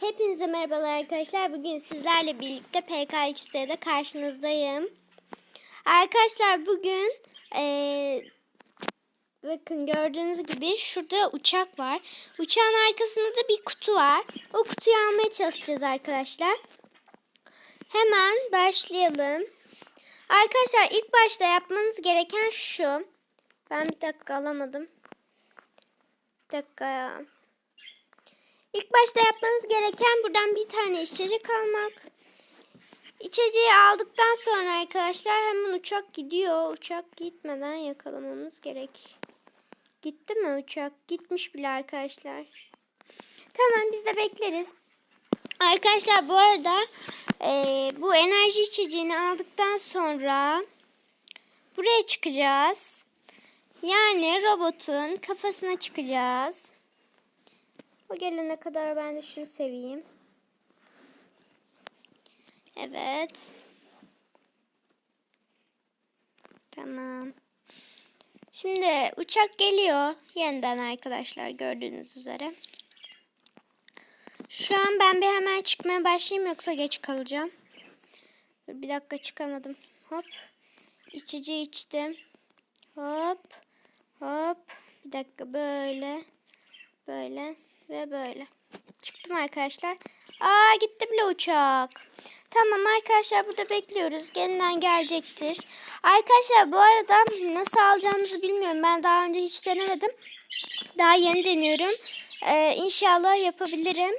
Hepinize merhabalar arkadaşlar. Bugün sizlerle birlikte PKX'de de karşınızdayım. Arkadaşlar bugün eee, bakın gördüğünüz gibi şurada uçak var. Uçağın arkasında da bir kutu var. O kutuyu almaya çalışacağız arkadaşlar. Hemen başlayalım. Arkadaşlar ilk başta yapmanız gereken şu. Ben bir dakika alamadım. Bir dakika ya. İlk başta yapmanız gereken buradan bir tane içecek almak. İçeceği aldıktan sonra arkadaşlar hemen uçak gidiyor. Uçak gitmeden yakalamamız gerek. Gitti mi uçak? Gitmiş bile arkadaşlar. Tamam biz de bekleriz. Arkadaşlar bu arada eee, bu enerji içeceğini aldıktan sonra buraya çıkacağız. Yani robotun kafasına çıkacağız. O gelene kadar ben de şunu seveyim. Evet. Tamam. Şimdi uçak geliyor yeniden arkadaşlar gördüğünüz üzere. Şu an ben bir hemen çıkmaya başlayayım yoksa geç kalacağım. Bir dakika çıkamadım. Hop. İçeceği içtim. Hop. Hop. Bir dakika böyle. Böyle ve böyle. Çıktım arkadaşlar. Aa gitti bile uçak. Tamam arkadaşlar burada bekliyoruz. Yeniden gelecektir. Arkadaşlar bu arada nasıl alacağımızı bilmiyorum. Ben daha önce hiç denemedim. Daha yeni deniyorum. Ee, inşallah yapabilirim.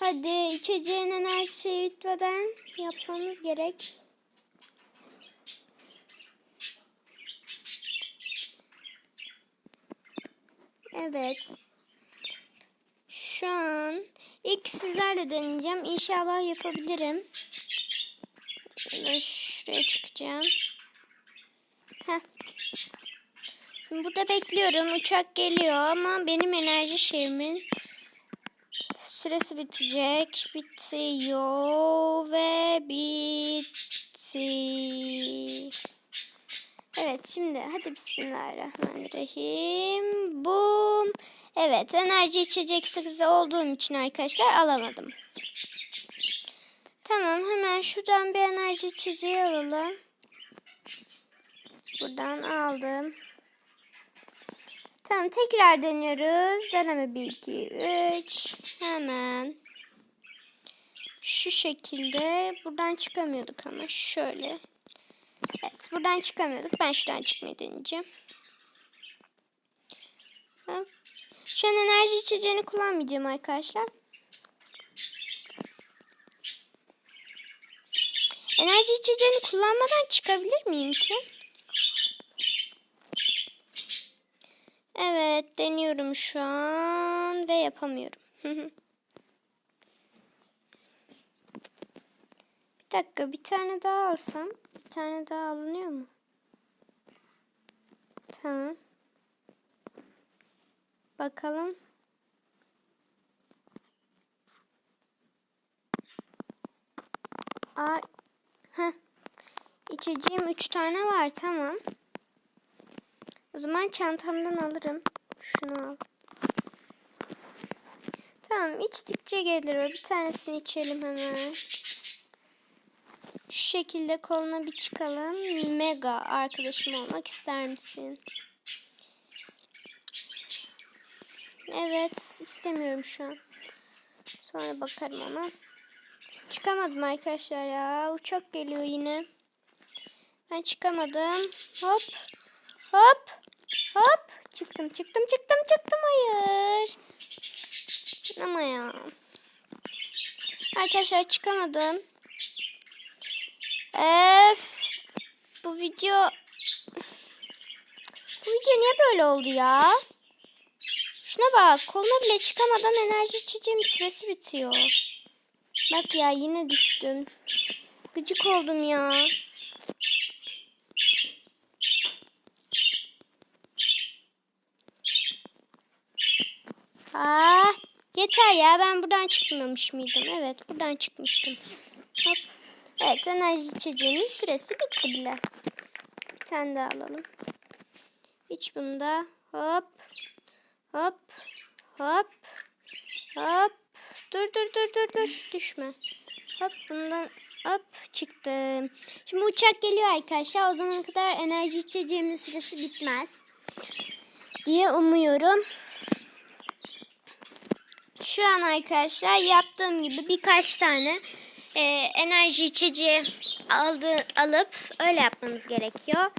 Hadi içeceğin enerjisi bitmeden yapmamız gerek. Evet. Şu an ilk sizlerle deneyeceğim. İnşallah yapabilirim. Şöyle şuraya çıkacağım. Heh. Şimdi burada bekliyorum. Uçak geliyor ama benim enerji şeyimin süresi bitecek. Bitiyor ve bitti. Evet şimdi hadi bismillahirrahmanirrahim. Bum. Evet enerji içecek sıkıntı olduğum için arkadaşlar alamadım. Tamam hemen şuradan bir enerji içeceği alalım. Buradan aldım. Tamam tekrar deniyoruz. Deneme 1, 2, 3. Hemen. Şu şekilde. Buradan çıkamıyorduk ama şöyle. Evet buradan çıkamıyorduk. Ben şuradan çıkmayı deneyeceğim. Ha. Şu an enerji içeceğini kullanmayacağım arkadaşlar. Enerji içeceğini kullanmadan çıkabilir miyim ki? Evet deniyorum şu an ve yapamıyorum. bir dakika bir tane daha alsam. Bir tane daha alınıyor mu? Tamam. Bakalım. Aa, heh. İçeceğim üç tane var tamam. O zaman çantamdan alırım. Şunu al. Tamam içtikçe gelir o. Bir tanesini içelim hemen. Şu şekilde koluna bir çıkalım. Mega arkadaşım olmak ister misin? Evet istemiyorum şu an. Sonra bakarım ama. Çıkamadım arkadaşlar ya. Uçak geliyor yine. Ben çıkamadım. Hop. Hop. Hop. Çıktım çıktım çıktım çıktım. Hayır. Ama ya. Arkadaşlar çıkamadım. Öf. Bu video... Bu video niye böyle oldu ya? Şuna bak. Koluna bile çıkamadan enerji içeceğim süresi bitiyor. Bak ya yine düştüm. Gıcık oldum ya. Aa, yeter ya ben buradan çıkmamış mıydım? Evet buradan çıkmıştım. Hop. Evet enerji içeceğimin süresi bitti bile. Bir tane daha alalım. İç bunu da. Hop. Hop. Hop. dur dur düşme. Hop bundan hop çıktım. Şimdi uçak geliyor arkadaşlar. O zamana kadar enerji içeceğimin süresi bitmez. Diye umuyorum. Şu an arkadaşlar yaptığım gibi birkaç tane e, enerji içeceği aldı, alıp öyle yapmanız gerekiyor.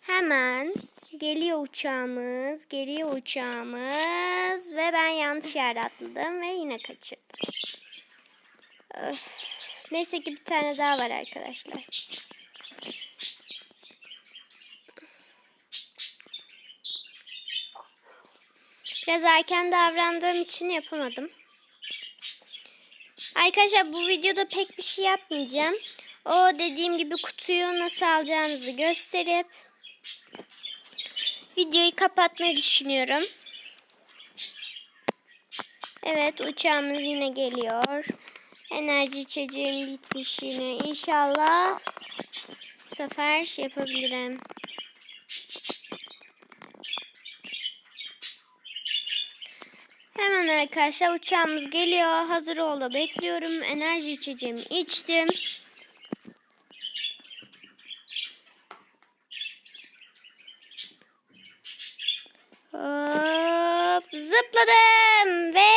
Hemen geliyor uçağımız, geliyor uçağımız ve ben yanlış yerde atladım ve yine kaçırdım. Öf. Neyse ki bir tane daha var arkadaşlar. Biraz erken davrandığım için yapamadım. Arkadaşlar bu videoda pek bir şey yapmayacağım. O dediğim gibi kutuyu nasıl alacağınızı gösterip videoyu kapatmayı düşünüyorum. Evet uçağımız yine geliyor. Enerji içeceğim bitmiş yine. İnşallah bu sefer yapabilirim. Hemen arkadaşlar uçağımız geliyor. Hazır oldu. Bekliyorum. Enerji içeceğimi içtim. Hop, zıpladım ve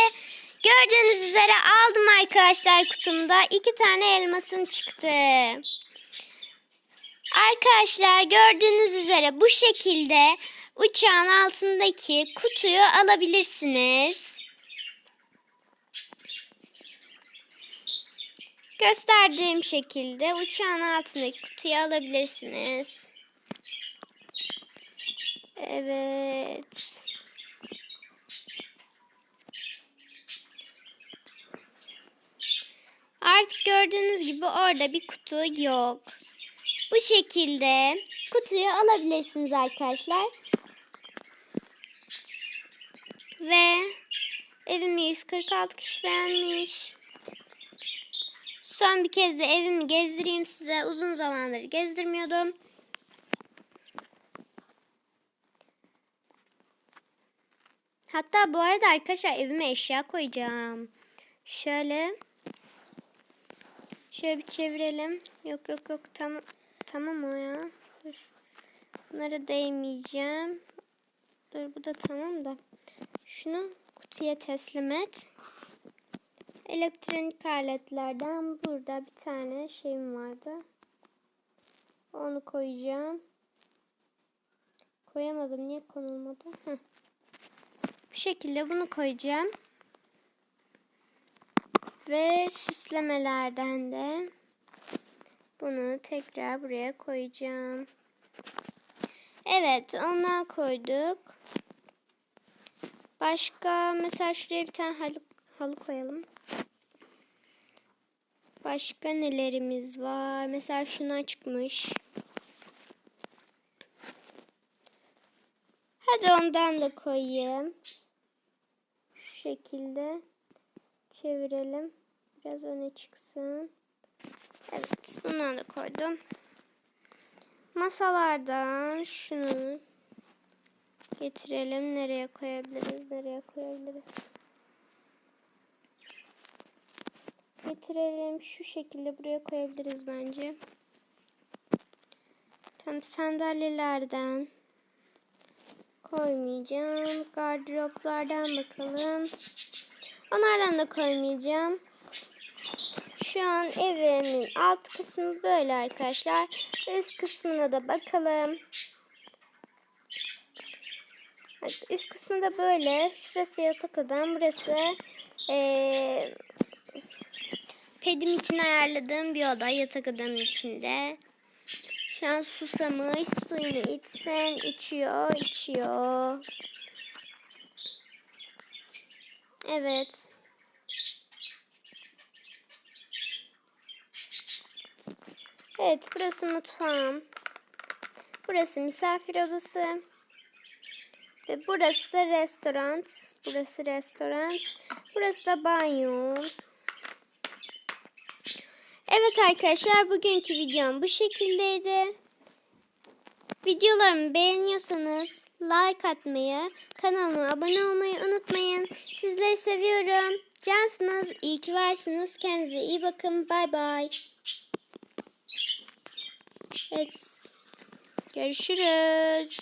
gördüğünüz üzere aldım arkadaşlar kutumda. iki tane elmasım çıktı. Arkadaşlar gördüğünüz üzere bu şekilde uçağın altındaki kutuyu alabilirsiniz. Gösterdiğim şekilde uçağın altındaki kutuyu alabilirsiniz. Evet. Artık gördüğünüz gibi orada bir kutu yok. Bu şekilde kutuyu alabilirsiniz arkadaşlar. Ve evimi 146 kişi beğenmiş. Son bir kez de evimi gezdireyim size. Uzun zamandır gezdirmiyordum. Hatta bu arada arkadaşlar evime eşya koyacağım. Şöyle. Şöyle bir çevirelim. Yok yok yok tamam. Tamam o ya. Dur. Bunlara değmeyeceğim. Dur bu da tamam da. Şunu kutuya teslim et. Elektronik aletlerden burada bir tane şeyim vardı. Onu koyacağım. Koyamadım. Niye konulmadı? Heh. Bu şekilde bunu koyacağım. Ve süslemelerden de bunu tekrar buraya koyacağım. Evet, ondan koyduk. Başka mesela şuraya bir tane halı, halı koyalım. Başka nelerimiz var? Mesela şuna çıkmış. Hadi ondan da koyayım. Şekilde çevirelim. Biraz öne çıksın. Evet, bundan da koydum. Masalardan şunu getirelim. Nereye koyabiliriz? Nereye koyabiliriz? Getirelim. Şu şekilde buraya koyabiliriz bence. Tam sandalyelerden koymayacağım. Gardıroplardan bakalım. Onlardan da koymayacağım. Şu an evimin alt kısmı böyle arkadaşlar. Üst kısmına da bakalım. Üst kısmı da böyle. Şurası yatak odam. Burası ee, pedim için ayarladığım bir oda. Yatak odamın içinde. Şu an susamış. Suyunu içsen içiyor. içiyor. Evet. Evet burası mutfağım. Burası misafir odası. Ve burası da restoran. Burası restoran. Burası da banyo. Evet arkadaşlar bugünkü videom bu şekildeydi. Videolarımı beğeniyorsanız like atmayı, kanalıma abone olmayı unutmayın. Sizleri seviyorum. Cansınız. İyi ki varsınız. Kendinize iyi bakın. Bay bay. Evet. Görüşürüz.